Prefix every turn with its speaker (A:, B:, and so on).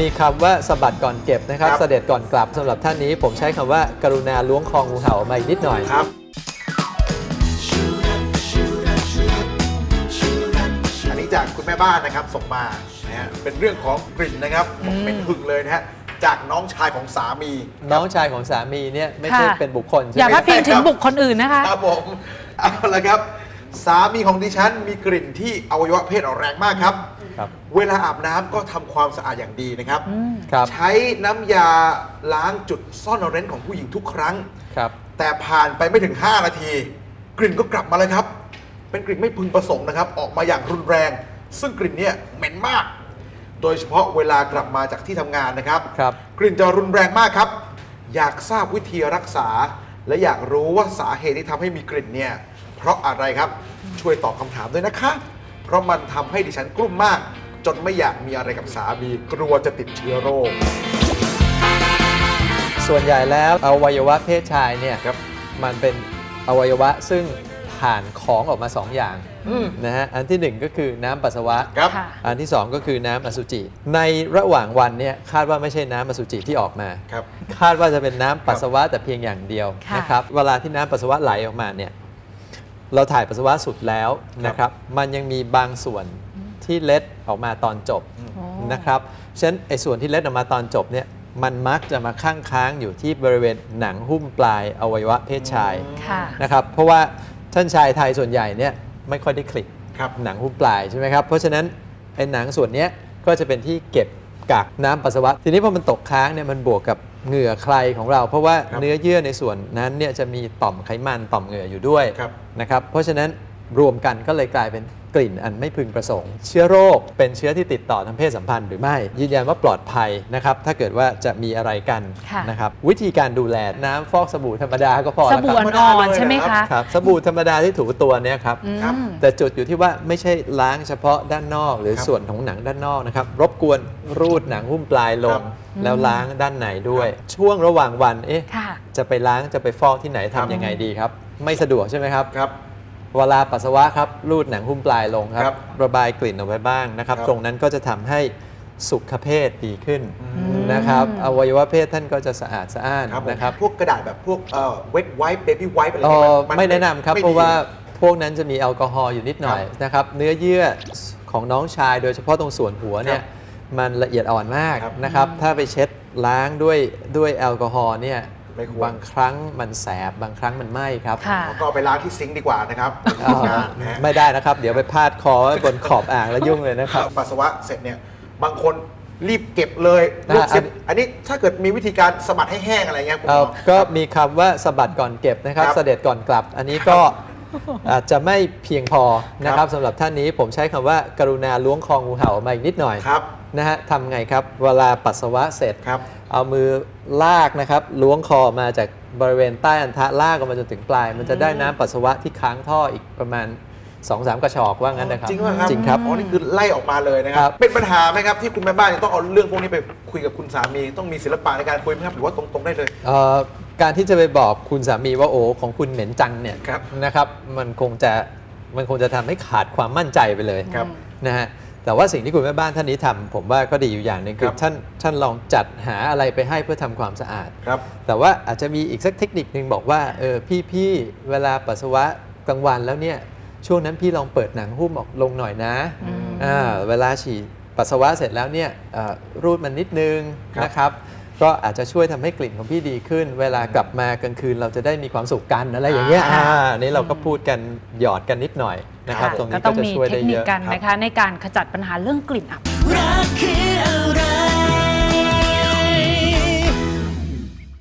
A: มีคำว่าสะบัดก่อนเก็บนะครับ
B: ครับ
A: เสด็จก่อนกลับสำหรับท่านนี้ ผมใช้คำว่ากรุณาล้วงคองูเห่ามาอีกนิดหน่อย
B: ครับอันนี้จากคุณแม่บ้านนะครับส่งมานะฮะเป็นเรื่องของกลิ่นนะครับผมเป็นหึงเลยนะฮะจากน้องชายของสามี
A: น้องชายของสามีเนี่ยไม่ใช่
C: ค่ะ
A: เป็นบุคคล
C: อ
A: ใช่
C: ย่า
A: ไหม
C: พาดพิงถึงบุคคลอื่นนะคะ
B: ครับผมเอาละครับ สามีของดิฉันมีกลิ่นที่อวัยวะเพศออกแรงมากครับ
A: ครับ
B: เวลาอาบน้ำก็ทำความสะอาดอย่างดีนะครับ
A: ครับ
B: ใช้น้ำยาล้างจุดซ่อนเร้นของผู้หญิงทุกครั้ง
A: ครับ
B: แต่ผ่านไปไม่ถึง 5 นาที กลิ่นก็กลับมาเลยครับ เป็นกลิ่นไม่พึงประสงค์นะครับ ออกมาอย่างรุนแรง ซึ่งกลิ่นเนี่ยเหม็นมาก โดยเฉพาะเวลากลับมาจากที่ทำงานนะครับ
A: ครับ
B: กลิ่นจะรุนแรงมากครับ อยากทราบวิธีรักษา และอยากรู้ว่าสาเหตุที่ทำให้มีกลิ่นเนี่ย เพราะอะไรครับช่วยตอบคำถามด้วยนะคะ เพราะมันทำให้ดิฉันกลุ้มมาก จนไม่อยากมีอะไรกับสามีกลัวจะติดเชื้อโรค
A: ส่วนใหญ่แล้วอวัยวะเพศชายเนี่ย
B: ครับ
A: มันเป็นอวัยวะซึ่งผ่านของออกมาสองอย่าง
B: อืม
A: นะฮะอันที่หนึ่งก็คือน้ำปัสสาวะ
B: ครับ
C: ค่ะ
A: อันที่ 2 ก็คือน้ำอสุจิ ในระหว่างวันเนี่ยคาดว่าไม่ใช่น้ำอสุจิที่ออกมา
B: ครับ
A: คาดว่าจะเป็นน้ำปัสสาวะแต่เพียงอย่างเดียว
C: ค่ะ
A: นะครับเวลาที่น้ำปัสสาวะไหลออกมาเนี่ย เราถ่ายปัสสาวะสุดแล้วนะครับ มันยังมีบางส่วนที่เล็ดออกมาตอนจบ
C: โอ้
A: นะครับฉะนั้นไอ้ส่วนที่เล็ดออกมาตอนจบเนี่ยมันมักจะมาข้างค้างอยู่ที่บริเวณหนังหุ้มปลายอวัยวะเพศชาย
C: ค่ะ
A: นะครับ เพราะว่าท่านชายไทยส่วนใหญ่เนี่ยไม่ค่อยได้คลิก
B: ครับ
A: หนังหุ้มปลายใช่ไหมครับ เพราะฉะนั้นไอ้หนังส่วนเนี้ยก็จะเป็นที่เก็บ กักน้ำปัสสาวะ ทีนี้พอมันตกค้างเนี่ยมันบวกกับเหงื่อใครของเรา เพราะว่า
B: ครับ
A: เนื้อเยื่อในส่วนนั้นเนี่ยจะมีต่อมไขมันต่อมเหงื่ออยู่ด้วย
B: ครับ
A: นะครับเพราะฉะนั้นรวมกันก็เลยกลายเป็น กลิ่นอันไม่พึงประสงค์ เชื้อโรคเป็นเชื้อที่ติดต่อทางเพศสัมพันธ์หรือไม่ ยืนยันว่าปลอดภัยนะครับถ้าเกิดว่าจะมีอะไรกัน
C: ค่ะ
A: นะครับวิธีการดูแลน้ำฟอกสบู่ธรรมดาก็พอ
C: ส
A: แล้ว
C: บู่
A: ครับ
C: อ่อนๆใช่ไหมคะ
A: ครับสบู่ธรรมดาที่ถูตัวเนี่ยครับ
C: อืม
B: ครับ
A: แต่จุดอยู่ที่ว่าไม่ใช่ล้างเฉพาะด้านนอก หรือ
B: ครับ
A: ส่วนของหนังด้านนอกนะครับรบกวนรูดหนังหุ้มปลายล
B: ครั
A: ง
B: บ
A: แล้วล้างด้านในด้วย
B: ครับ
A: ช่วงระหว่างวันเอ๊ะ
C: ค่ะ
A: จะไปล้างจะไปฟอกที่ไหน
B: ครับ
A: ทำยังไงดีครับ ไม่สะดวกใช่ไหมครับ
B: ครับ
A: เวลาปัสสาวะครับรูดหนังหุ้มปลายลงค
B: ครั
A: รับ
B: บ
A: ระบายกลิ่นออกไปบ้างนะครับ
B: ครับ
A: ตรงนั้นก็จะทำให้สุขเพศดีขึ้น
C: ม
A: นะครับอวัยวะเพศท่านก็จะสะอาดสะอ้าน
B: ครับผม
A: นะครับ
B: พวกกระดาษแบบพวกเอ่อ wet wipe baby wipe อะไร
A: เอ่
B: เงี้ย
A: อ
B: มัน
A: ไม่แนะนำครับ
B: ไม่
A: เพราะว่า
B: ดี
A: พวกนั้นจะมีแอลกอฮอล์อยู่นิดหน่อยนะครับเนื้อเยื่อของน้องชาย โดยเฉพาะตรงส่วนหัวเนี่ยมันละเอียดอ่อนมาก
B: ครับ
A: นะครับ ถ้าไปเช็ดล้างด้วยด้วยแอลกอฮอล์เนี่ย
B: ไม่ควร
A: บางครั้งมันแสบ บางครั้งมันไหม้ครับ
C: ค่ะ
B: ก็เอาไปล้างที่ซิงค์ดีกว่านะครับ
A: เอ่อ
B: นะฮะ
A: ไม่ได้นะครับ เดี๋ยวไปพาดคอไว้บนขอบอ่างแล้วยุ่งเลยนะครับ
B: ปัสสาวะเสร็จเนี่ยบางคนรีบเก็บเลย
A: อ่า
B: ลูกซิป
A: อัน
B: อันนี้ถ้าเกิดมีวิธีการสะบัดให้แห้งอะไรเงี้ยคุณห
A: เอ่
B: ม
A: อ
B: อ
A: ก็มีคำว่าสะบัดก่อนเก็บนะครับ
B: ครับ
A: เสด็จก่อนกลับ อันนี้ก็ อาจจะไม่เพียงพอนะค
B: ครั
A: รับบสำหรับท่านนี้ผมใช้คำว่ากรุณาล้วงคองูเห่ามาอีกนิดหน่อย
B: ครับ
A: นะฮะทำไงครับ เวลาปัสสาวะเสร็จ
B: ครับ
A: เอามือลากนะครับล้วงคอมาจากบริเวณใต้อันทะลากออกมาจนถึงปลาย มันจะได้น้ำปัสสาวะที่ค้างท่ออีกประมาณ2-3กระชอกว่างั้นนะครับ
B: จริงป่ะครับ
A: จริงครับ
B: อ๋อนี่คือไล่ออกมาเลยนะค
A: ครั
B: รับ
A: บ
B: เป็นปัญหาไหมครับที่คุณแม่บ้านเนี่ยต้องเอาเรื่องพวกนี้ไปคุยกับคุณสามี ต้องมีศิลปะในการคุยไหมครับหรือว่าตรงๆได้เลย
A: เอ่อ การที่จะไปบอกคุณสามีว่าโอ้ของคุณเหม็นจังเนี่ย
B: ครับ
A: นะครับมันคงจะมันคงจะทำให้ขาดความมั่นใจไปเลย
B: ครับ
A: นะฮะแต่ว่าสิ่งที่คุณแม่บ้านท่านนี้ทำผมว่าก็ดีอยู่อย่างหนึ่งคื
B: ค
A: อ
B: รับ
A: ท่านท่านลองจัดหาอะไรไปให้เพื่อทำความสะอาด
B: ครับ
A: แต่ว่าอาจจะมีอีกสักเทคนิคนึงบอกว่าเออพี่พี่เวลาปัสสาวะกลางวันแล้วเนี่ยช่วงนั้นพี่ลองเปิดหนังหุ้มออกลงหน่อยนะ
C: อืม
A: อ่าเวลาฉี่ปัสสาวะเสร็จแล้วเนี่ยเอ่อรูดมันนิดนึง
B: ครับ
A: นะครับ ก็อาจจะช่วยทำให้กลิ่นของพี่ดีขึ้น เวลากลับมากลางคืนเราจะได้มีความสุขกันอะไรอย่างเงี้ย
C: อ่า
A: อ่านี่เราก็พูดกันหยอดกันนิดหน่อยนะครับ
C: ค่ะ
A: ตรง
C: ก็
A: นี้
C: ต้
A: ก็
C: อง
A: จะ
C: มี
A: ช่วย
C: เท
A: ได้
C: คนิ
A: เย
C: ค
A: อะ
C: กันนะคะในการขจัดปัญหาเรื่องกลิ่นอับ
D: รักคือ